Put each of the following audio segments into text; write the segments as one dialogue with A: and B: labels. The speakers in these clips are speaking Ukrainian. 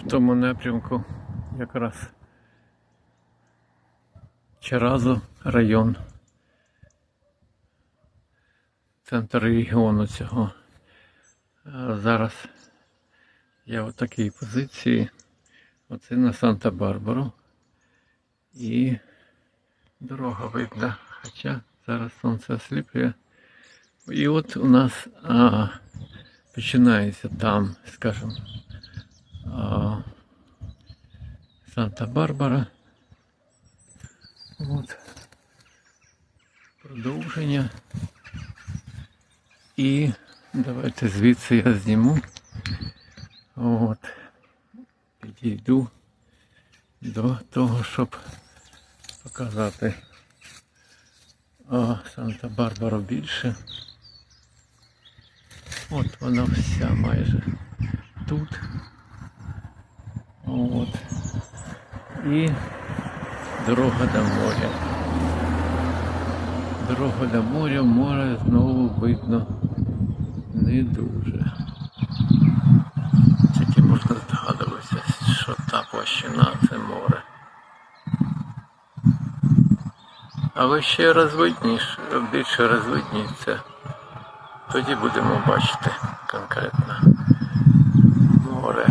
A: в тому напрямку якраз Чаразу район. Центр регіону цього. А Зараз я в такій позиції. Оце на Санта-Барбару. І дорога видна. Хоча зараз сонце осліплює. І от у нас а, починається там, скажімо, а, Санта-Барбара. От. Продовження. І давайте звідси я зніму. От. Підійду до того, щоб показати Санта-Барбару більше. От вона вся майже тут. От. І дорога до моря. Дорога до моря, море знову видно не дуже. Тільки можна здогадуватися, що та площина це море. Але ще розвидніше, більше розвидніться, тоді будемо бачити конкретно море.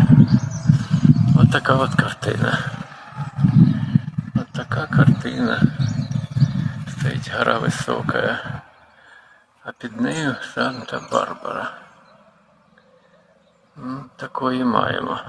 A: От така от картина. Така картина. Стоїть гора висока, а під нею Санта-Барбара. Ну, Такої маємо.